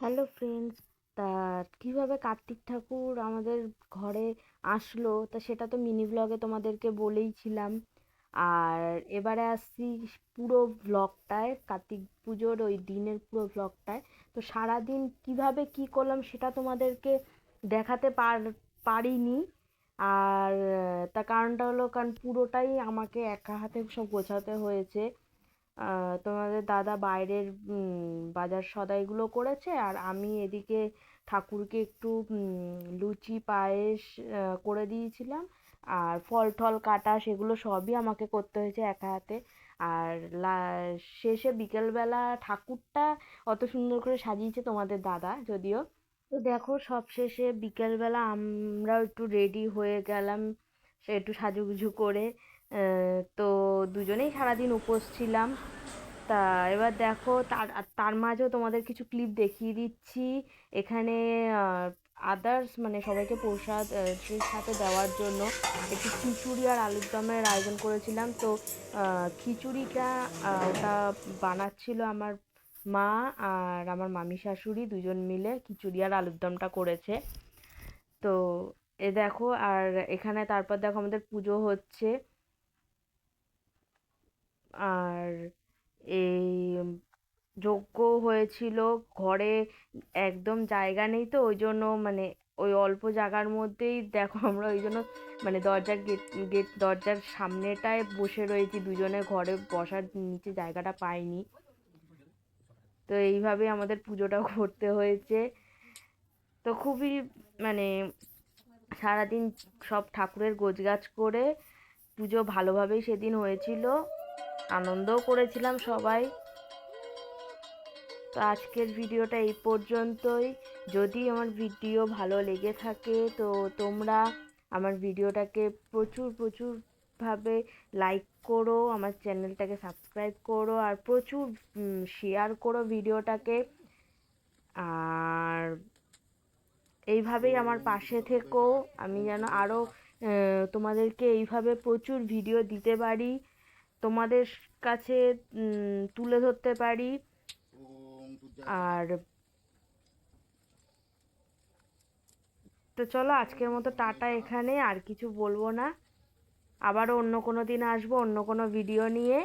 Hello friends তা কীভাবে কার্তিক ঠাকুর আমাদের ঘরে আসলো? তা সেটা তো মিনি ব্লগে তোমাদেরকে বলেইছিলাম আর এবারে আসছি পুরো ব্লগটায় কার্তিক পুজোর ওই দিনের পুরো ব্লগটায় তো সারাদিন কীভাবে কি করলাম সেটা তোমাদেরকে দেখাতে পার, পারিনি। আর তার কারণটা হলো কারণ পুরোটাই আমাকে একা হাতে সব গোছাতে হয়েছে। তোমাদের দাদা বাইরের বাজার সদাইগুলো করেছে আর আমি এদিকে ঠাকুরকে একটু লুচি, পায়েস করে দিয়েছিলাম। আর ফল টল কাটা সেগুলো সবই আমাকে করতে হয়েছে একা হাতে। আর শেষে বিকেলবেলা ঠাকুরটা অত সুন্দর করে সাজিয়েছে তোমাদের দাদা যদিও। তো দেখো সব শেষে বিকেলবেলা আমরাও একটু রেডি হয়ে গেলাম একটু সাজুগুজু করে। তো দুজনেই সারাদিন উপোস ছিলাম। তা এবার দেখো, তার তার মাঝেও তোমাদের কিছু ক্লিপ দেখিয়ে দিচ্ছি। এখানে আদার্স মানে সবাইকে প্রসাদ সাথে দেওয়ার জন্য একটু খিচুড়ি আর আলুর দমের আয়োজন করেছিলাম। তো খিচুড়িটা ওটা বানাচ্ছিল আমার মা আর আমার মামি শাশুড়ি দুজন মিলে খিচুড়ি আর আলুর দমটা করেছে। তো এ দেখো, আর এখানে তারপর দেখো আমাদের পুজো হচ্ছে। আর এই যজ্ঞ হয়েছিল ঘরে একদম জায়গা নেই তো, ওই জন্য মানে ওই অল্প জায়গার মধ্যেই দেখো আমরা ওই জন্য মানে দরজার গেট গেট, দরজার সামনেটায় বসে রয়েছি, দুজনে ঘরে বসার নিচে জায়গাটা পাইনি। তো এইভাবে আমাদের পুজোটা করতে হয়েছে। তো খুবই মানে সারাদিন সব ঠাকুরের গোছগাছ করে পুজো ভালোভাবেই সেদিন হয়েছিল। আনন্দও করেছিলাম সবাই। তো আজকের ভিডিওটা এই পর্যন্তই। যদি আমার ভিডিও ভালো লেগে থাকে, তো তোমরা আমার ভিডিওটাকে প্রচুর প্রচুরভাবে লাইক করো, আমার চ্যানেলটাকে সাবস্ক্রাইব করো, আর প্রচুর শেয়ার করো ভিডিওটাকে। আর এইভাবেই আমার পাশে থেকো। আমি যেন আরও তোমাদেরকে এইভাবে প্রচুর ভিডিও দিতে পারি। তোমাদের কাছে তুলে ধরতে পারি। আর তো চলো, আজকের মতো টাটা এখানে, আর কিছু বলব না। আবারও অন্য কোনো দিন আসব, অন্য কোনো ভিডিও নিয়ে।